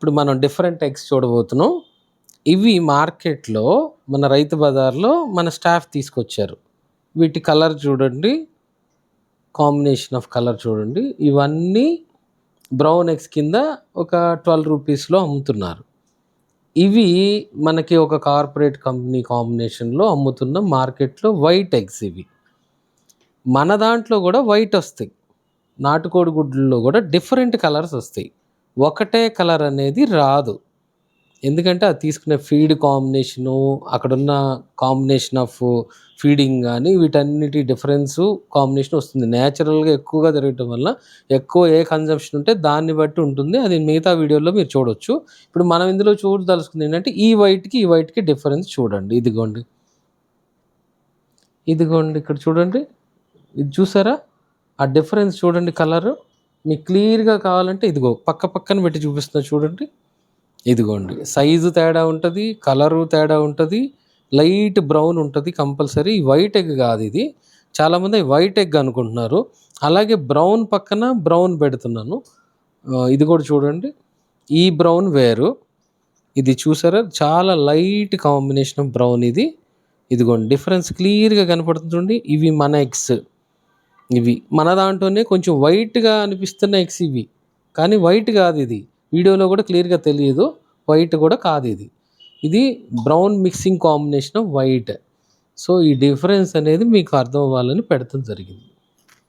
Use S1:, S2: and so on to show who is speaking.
S1: ఇప్పుడు మనం different eggs చూడబోతున్నాం. ఇవి మార్కెట్లో మన రైతు బజార్లో మన స్టాఫ్ తీసుకొచ్చారు. వీటి కలర్ చూడండి. కాంబినేషన్ ఆఫ్ కలర్ చూడండి. ఇవన్నీ బ్రౌన్ ఎగ్స్ కింద ఒక ట్వెల్వ్ రూపీస్లో అమ్ముతున్నారు. ఇవి మనకి ఒక కార్పొరేట్ కంపెనీ కాంబినేషన్లో అమ్ముతున్న మార్కెట్లో వైట్ ఎగ్స్ ఇవి. మన దాంట్లో కూడా వైట్ వస్తాయి. నాటుకోడి గుడ్లలో కూడా డిఫరెంట్ కలర్స్ వస్తాయి. ఒకటే కలర్ అనేది రాదు. ఎందుకంటే అది తీసుకునే ఫీడ్ కాంబినేషను అక్కడున్న కాంబినేషన్ ఆఫ్ ఫీడింగ్ కానీ వీటన్నిటి డిఫరెన్సు కాంబినేషన్ వస్తుంది. న్యాచురల్గా ఎక్కువగా జరగటం వల్ల ఎక్కువ ఏ కన్జంప్షన్ ఉంటే దాన్ని బట్టి ఉంటుంది. అది మిగతా వీడియోలో మీరు చూడొచ్చు. ఇప్పుడు మనం ఇందులో చూడదలుచుకుంది ఏంటంటే ఈ వైట్కి ఈ వైట్కి డిఫరెన్స్ చూడండి. ఇదిగోండి. ఇదిగోండి ఇక్కడ చూడండి. ఇది చూసారా? ఆ డిఫరెన్స్ చూడండి కలరు. మీకు క్లియర్గా కావాలంటే ఇదిగో పక్క పక్కన పెట్టి చూపిస్తున్నా చూడండి. ఇదిగోండి. సైజు తేడా ఉంటుంది కలరు తేడా ఉంటుంది లైట్ బ్రౌన్ ఉంటుంది కంపల్సరీ. వైట్ ఎగ్ కాదు ఇది. చాలామంది వైట్ ఎగ్ అనుకుంటున్నారు. అలాగే బ్రౌన్ పక్కన బ్రౌన్ పెడుతున్నాను. ఇది కూడా చూడండి. ఈ బ్రౌన్ వేరు. ఇది చూసారా? చాలా లైట్ కాంబినేషన్ బ్రౌన్ ఇది. ఇదిగోండి. డిఫరెన్స్ క్లియర్గా కనపడుతుంది చూడండి. ఇవి మన ఎగ్స్. ఇవి. మన దాంట్లోనే కొంచెం వైట్గా అనిపిస్తున్న ఎక్స్ ఇవి. కానీ వైట్ కాదు ఇది. వీడియోలో కూడా క్లియర్గా తెలియదు. వైట్ కూడా కాదు ఇది. ఇది brown mixing combination of white. So ఈ డిఫరెన్స్ అనేది మీకు అర్థం అవ్వాలని పెడతాం జరిగింది.